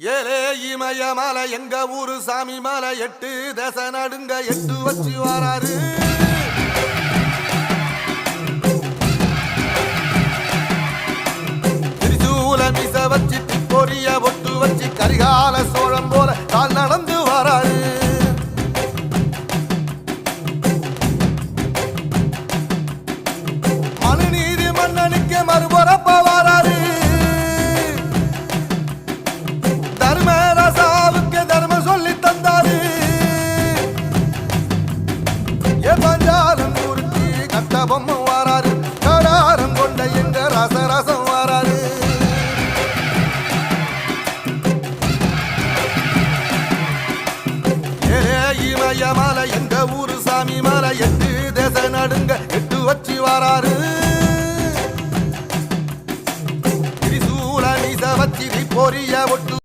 ஏலே இமய மலை எங்க ஊரு? சாமி மலை எட்டு தச நடுங்க எட்டு வச்சு வராரு. திரிசூல மிச வச்சு பொரிய ஒட்டு வச்சு கரிகால சோழம் போல கால் நடந்து பஞ்சாலம் குறிச்சி கட்ட பொம்மை வாராரு. கடாரம் கொண்ட எங்க ரசரசம் வாராரு. ஏ இமய மலை எங்க ஊரு சாமி மலை எட்டு தேச நடுங்க எட்டு வச்சு வாராரு. பொரிய ஒட்டு